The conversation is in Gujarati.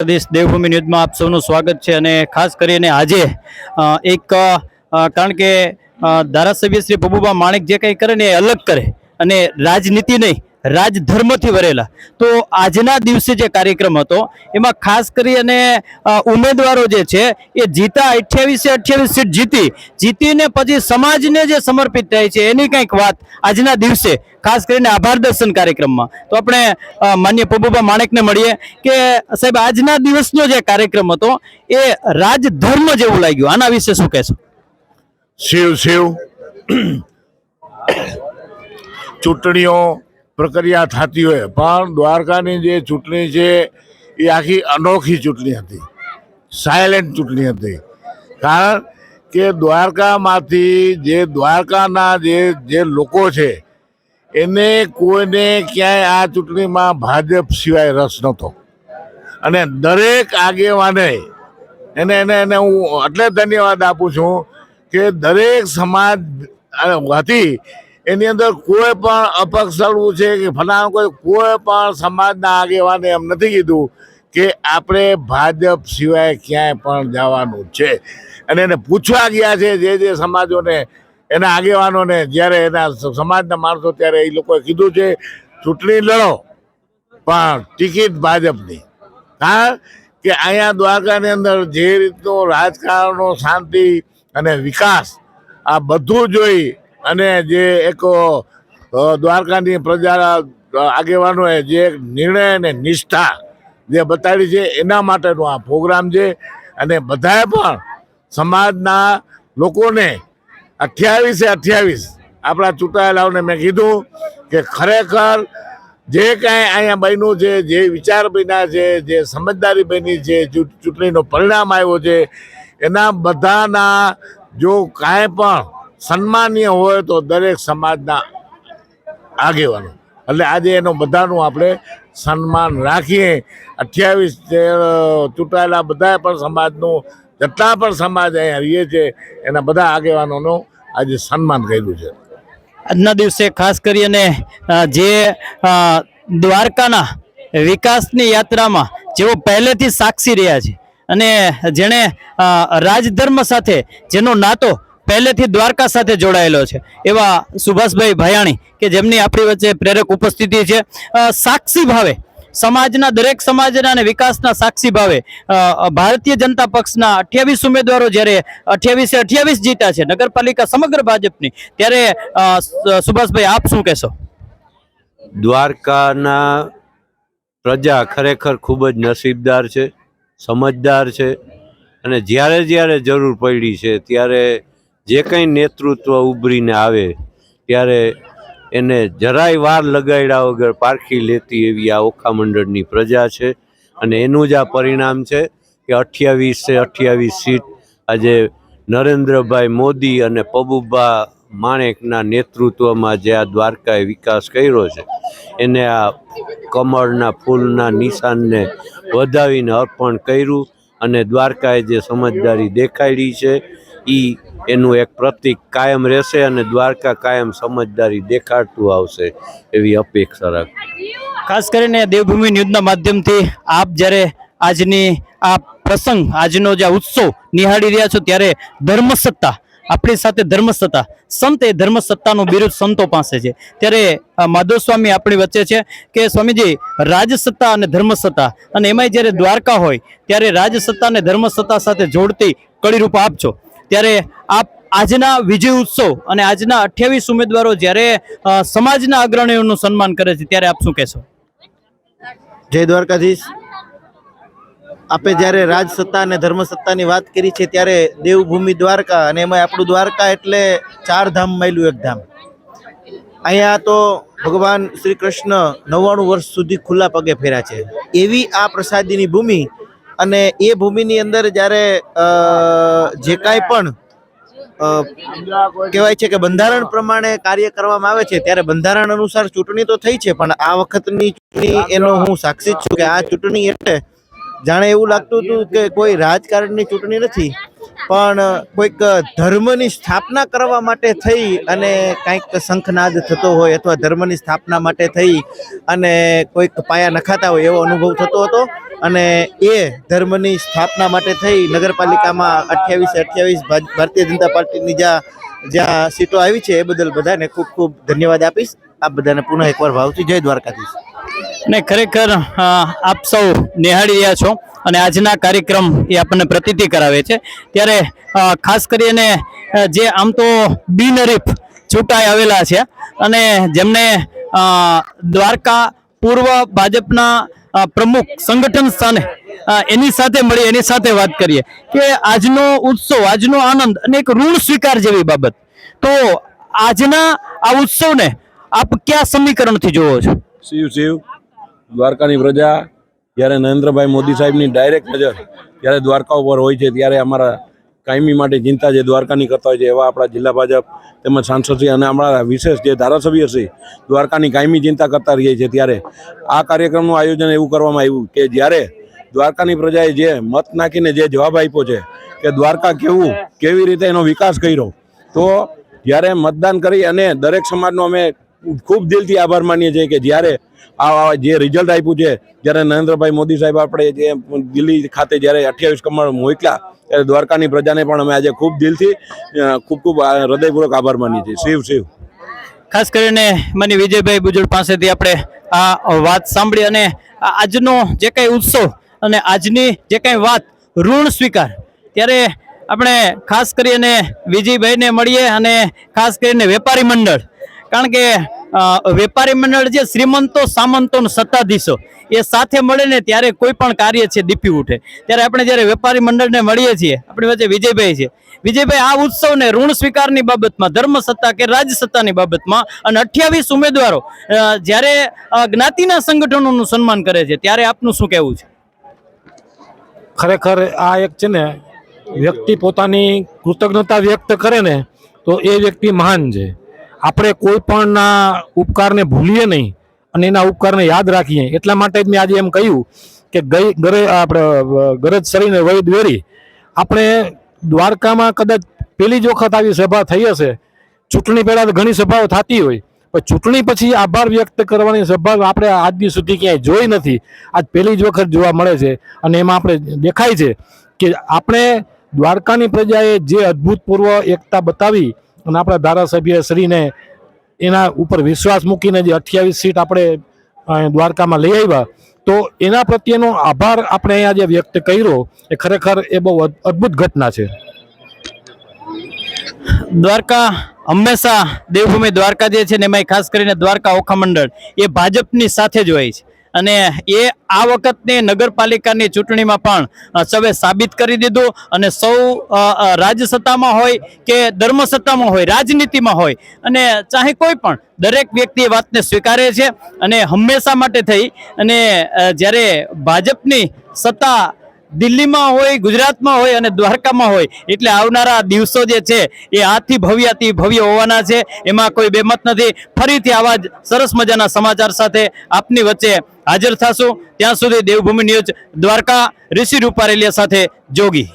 પ્રદેશ દેવભૂમિ ન્યૂઝમાં આપ સૌનું સ્વાગત છે અને ખાસ કરીને આજે એક કારણ કે ધારાસભ્ય શ્રી પબુબા માણેક જે કંઈ કરે ને એ અલગ કરે અને રાજનીતિ નહીં રાજધર્મથી વરેલા. તો આજના દિવસે જે કાર્યક્રમ હતો, એમાં ખાસ કરી અને ઉમેદવારો જે છે, એ જીતા અઠ્યાવીસે અઠ્યાવીસ સીટ જીતી. જીતીને પછી સમાજને જે સમર્પિત થાય છે, એની કંઈક વાત આજના દિવસે. ખાસ કરીને આભાર દર્શન કાર્યક્રમમાં. તો આપણે માન્ય પબુબા માણેકને મળીએ કે, સાહેબ, આજના દિવસનો જે કાર્યક્રમ હતો, એ રાજધર્મ જેવું લાગ્યું. આના વિશે શું કહેશો? શિવ શિવ. ચૂંટણીઓ પ્રક્રિયા થતી હોય. પણ દ્વારકાની જે ચૂંટણી છે, એ આખી અનોખી ચૂંટણી હતી. સાયલેન્ટ ચૂંટણી હતી. કારણ કે દ્વારકામાંથી જે દ્વારકાના જે જે લોકો છે, એને કોઈને ક્યાંય આ ચૂંટણીમાં ભાજપ સિવાય રસ નહોતો. અને દરેક આગેવાને, એને એને એને હું એટલે ધન્યવાદ આપું છું કે દરેક સમાજ હતી એની અંદર કોઈ પણ અપક્ષ છે કે ફલાણું કોઈ કોઈ પણ સમાજના આગેવાને એમ નથી કીધું કે આપણે ભાજપ સિવાય ક્યાંય પણ જવાનું છે. અને એને પૂછવા ગયા છે જે જે સમાજોને, એના આગેવાનોને, જ્યારે એના સમાજના માણસો ત્યારે એ લોકોએ કીધું છે, ચૂંટણી લડો, પણ ટિકિટ ભાજપની. કારણ કે અહીંયા દ્વારકાની અંદર જે રીતનું રાજકારણનો શાંતિ અને વિકાસ આ બધું જોઈ અને જે એક દ્વારકાની પ્રજા આગેવાનોએ જે નિર્ણય અને નિષ્ઠા જે બતાડી છે, એના માટેનો આ પ્રોગ્રામ છે. અને બધાએ પણ સમાજના લોકોને અઠ્યાવીસે અઠ્યાવીસ આપણા ચૂંટાયેલાઓને મેં કીધું કે ખરેખર જે કાંઈ અહીંયા બન્યું છે, જે વિચાર બન્યા છે, જે સમજદારી બની છે ચૂંટણીનો પરિણામ આવ્યો છે, એના બધાના જો કાંઈ પણ સન્માનીય હોય તો દરેક સમાજના આગેવાનો. એટલે આજે એનો બધાનું આપણે સન્માન રાખીએ. અઠ્યાવીસ ચૂંટાયેલા બધા પણ સમાજનું, જેટલા પણ સમાજ અહીંયા રહીએ છે, એના બધા આગેવાનોનું આજે સન્માન કર્યું છે. આજના દિવસે ખાસ કરીને જે દ્વારકાના વિકાસની યાત્રામાં જેઓ પહેલેથી સાક્ષી રહ્યા છે અને જેણે રાજધર્મ સાથે જેનો નાતો પહેલેથી દ્વારકા સાથે જોડાયેલો છે. એવા સુભાષભાઈ ભયાણી કે જેમની આપણી વચ્ચે પ્રેરક ઉપસ્થિતિ છે. સાક્ષી ભાવે, સમાજના દરેક સમાજના અને વિકાસના સાક્ષી ભાવે ભારતીય જનતા પક્ષના અઠ્યાવીસ ઉમેદવારો જ્યારે અઠ્યાવીસે અઠ્યાવીસ જીતા છે નગરપાલિકા સમગ્ર ભાજપની, ત્યારે સુભાષભાઈ આપ શું કહેશો? દ્વારકાના પ્રજા ખરેખર ખૂબ જ નસીબદાર છે, સમજદાર છે અને જ્યારે જ્યારે જરૂર પડી છે ત્યારે જે કંઈ નેતૃત્વ ઉભરીને આવે, ત્યારે એને જરાય વાર લગાડ્યા વગર પારખી લેતી એવી આ ઓખા મંડળની પ્રજા છે. અને એનું જ આ પરિણામ છે કે અઠ્યાવીસે અઠ્યાવીસ સીટ આજે નરેન્દ્રભાઈ મોદી અને પબુબા માણેકના નેતૃત્વમાં જે આ દ્વારકાએ વિકાસ કર્યો છે, એને આ કમળના ફૂલના નિશાનને વધાવીને અર્પણ કર્યું અને દ્વારકાએ જે સમજદારી દેખાડી છે એ એનું એક પ્રતિક કાયમ રહેશે અને દ્વારકા કાયમ સમજદારી દેખાડતું આવશે એવી અપેક્ષા રાખ ખાસ કરીને દેવભૂમિ ન્યૂઝના માધ્યમથી આપ જ્યારે આજની આ પ્રસંગ, આજનો જે ઉત્સવ નિહાળી રહ્યા છો ત્યારે ધર્મસત્તા, આપણી સાથે ધર્મસત્તા, સંત એ ધર્મસત્તાનું બિરુદ સંતો પાસે છે. ત્યારે માધવ સ્વામી આપણી વચ્ચે છે કે સ્વામીજી, રાજસત્તા અને ધર્મસત્તા, અને એમાંય જ્યારે દ્વારકા હોય, ત્યારે રાજસત્તા અને ધર્મસત્તા સાથે જોડતી કડીરૂપ આપ છો. ત્યારે આપ આજના વિજય ઉત્સવ અને આજના અઠ્યાવીસ ઉમેદવારો જ્યારે સમાજના અગ્રણીઓનું સન્માન કરે છે, ત્યારે આપ શું કહેશો? જય દ્વારકાધીશ. આપે જ્યારે રાજસત્તા અને ધર્મસત્તાની વાત કરી છે, ત્યારે દેવભૂમિ દ્વારકા અને એમાં આપણું દ્વારકા એટલે ચાર ધામ માયલું એક ધામ. અહીંયા તો ભગવાન શ્રી કૃષ્ણ નવ્વાણું વર્ષ સુધી ખુલ્લા પગે ફેર્યા છે. એવી આ પ્રસાદીની ભૂમિ અને એ ભૂમિની અંદર જ્યારે જે કાંઈ પણ કહેવાય છે કે બંધારણ પ્રમાણે કાર્ય કરવામાં આવે છે, ત્યારે બંધારણ અનુસાર ચૂંટણી તો થઈ છે, પણ આ વખતની ચૂંટણી એનો હું સાક્ષી છું કે આ ચૂંટણી એટલે જાણે એવું લાગતું હતું કે કોઈ રાજકારણની ચૂંટણી નથી, પણ કોઈક ધર્મની સ્થાપના કરવા માટે થઈ અને કંઈક શંખનાદ થતો હોય અથવા ધર્મની સ્થાપના માટે થઈ અને કોઈક પાયા નખાતા હોય એવો અનુભવ થતો હતો. અને એ ધર્મની સ્થાપના માટે થઈ નગરપાલિકામાં અઠ્યાવીસ અઠ્યાવીસ ભારતીય જનતા પાર્ટીની જ્યાં જ્યાં સીટો આવી છે એ બદલ બધાને ખૂબ ખૂબ ધન્યવાદ આપીશ. આપ બધાને પુનઃ એકવાર ભાવથી જય દ્વારકાધીશ. ને ખરેખર આપ સૌ નિહાળી રહ્યા છો અને આજના કાર્યક્રમ એ આપણને પ્રતીતિ કરાવે છે. ત્યારે ખાસ કરીને જે આમ તો બિનરીફ છૂટાઈ આવેલા છે અને જેમને દ્વારકા પૂર્વ ભાજપના પ્રમુખ સંગઠન સ્થાને એની સાથે મળી, એની સાથે વાત કરીએ કે આજનો ઉત્સવ, આજનો આનંદ અને એક ઋણ સ્વીકાર જેવી બાબત. તો આજના આ ઉત્સવને આપ કયા સમીકરણથી જોવો છો? શિવ શિવ, દ્વારકાની પ્રજા, જ્યારે નરેન્દ્રભાઈ મોદી સાહેબની ડાયરેક્ટ નજર, જ્યારે દ્વારકા ઉપર હોય છે, ત્યારે અમારા કાયમી માટે ચિંતા જે દ્વારકાની કરતા હોય છે, એવા આપણા જિલ્લા ભાજપ તેમજ સાંસદશ્રી અને અમારા વિશેષ જે ધારાસભ્યશ્રી દ્વારકાની કાયમી ચિંતા કરતા રહીએ છીએ ત્યારે આ કાર્યક્રમનું આયોજન એવું કરવામાં આવ્યું કે જ્યારે દ્વારકાની પ્રજાએ જે મત નાખીને જે જવાબ આપ્યો છે કે દ્વારકા કેવું, કેવી રીતે એનો વિકાસ કર્યો, તો જ્યારે મતદાન કરી અને દરેક સમાજનો અમે ખૂબ દિલથી આભાર માનીએ છીએ કે જ્યારે આ જે રિઝલ્ટ આપ્યું છે, જ્યારે નરેન્દ્રભાઈ મોદી સાહેબ આપણે જે દિલ્હી ખાતે જ્યારે અઠ્યાવીસ કમળ મોકલા ત્યારે દ્વારકાની પ્રજાને પણ અમે આજે ખૂબ દિલથી ખૂબ ખૂબ હૃદયપૂર્વક આભાર માનીએ છીએ. શિવ શિવ. ખાસ કરીને માની વિજયભાઈ બુજુર્ગ પાસેથી આપણે આ વાત સાંભળી અને આજનો જે કંઈ ઉત્સવ અને આજની જે કંઈ વાત ઋણ સ્વીકાર, ત્યારે આપણે ખાસ કરીને વિજયભાઈને મળીએ અને ખાસ કરીને વેપારી મંડળ. કારણ કે વેપારી મંડળ જે શ્રીમંતો સામંતો સત્તાધીશો, એ સાથે મળે ને ત્યારે કોઈ પણ કાર્ય છે દીપી ઉઠે. ત્યારે આપણે જ્યારે વેપારી મંડળને મળીએ છીએ, આપણી વચ્ચે વિજયભાઈ છે. વિજયભાઈ, આ ઉત્સવને ઋણ સ્વીકારની બાબતમાં, ધર્મ સત્તા કે રાજ સત્તાની બાબતમાં અને અઠ્યાવીસ ઉમેદવારો જ્યારે જ્ઞાતિના સંગઠનોનું સન્માન કરે છે, ત્યારે આપનું શું કહેવું છે? ખરેખર આ એક છે ને, વ્યક્તિ પોતાની કૃતજ્ઞતા વ્યક્ત કરે ને, તો એ વ્યક્તિ મહાન છે. આપણે કોઈ પણના ઉપકારને ભૂલીએ નહીં અને એના ઉપકારને યાદ રાખીએ. એટલા માટે જ મેં આજે એમ કહ્યું કે ગઈ, ગરે, આપણે ગરજ સરીને વૈદ વેરી આપણે દ્વારકામાં કદાચ પહેલી જ વખત આવી સભા થઈ હશે. ચૂંટણી પહેલાં તો ઘણી સભાઓ થતી હોય. પણ ચૂંટણી પછી આભાર વ્યક્ત કરવાની સભા આપણે આજની સુધી ક્યાંય જોઈ નથી. આજ પહેલી જ વખત જોવા મળે છે અને એમાં આપણે દેખાય છે કે આપણે દ્વારકાની પ્રજાએ જે અદ્ભુતપૂર્વ એકતા બતાવી અને આપણા ધારાસભ્ય શ્રીને એના ઉપર વિશ્વાસ મૂકીને જે અઠ્યાવીસ સીટ આપણે દ્વારકામાં લઈ આવ્યા, તો એના પ્રત્યેનો આભાર આપણે અહીંયા જે વ્યક્ત કર્યો, એ ખરેખર એ બહુ અદ- અદ્ભુત ઘટના છે. દ્વારકા હંમેશા દેવભૂમિ દ્વારકા જે છે ને એમાં ખાસ કરીને દ્વારકા ઓખા મંડળ, એ ભાજપની સાથે જ હોય છે. અને એ આ વખતની નગરપાલિકાની ચૂંટણીમાં પણ સૌએ સાબિત કરી દીધું અને સૌ રાજસત્તામાં હોય કે ધર્મસત્તામાં હોય, રાજનીતિમાં હોય, અને ચાહે કોઈ પણ, દરેક વ્યક્તિ એ વાતને સ્વીકારે છે અને હંમેશા માટે થઈ અને જ્યારે ભાજપની સત્તા દિલ્હીમાં હોય, ગુજરાતમાં હોય અને દ્વારકામાં હોય, એટલે આવનારા દિવસો જે છે એ આથી ભવ્યાથી ભવ્ય હોવાના છે. એમાં કોઈ બેમત નથી. ફરીથી આવા જ સરસ મજાના સમાચાર સાથે આપની વચ્ચે હાજર થશું. ત્યાં સુધી દેવભૂમિ ન્યૂઝ દ્વારકા, ઋષિ રૂપારેલિયા સાથે જોગી.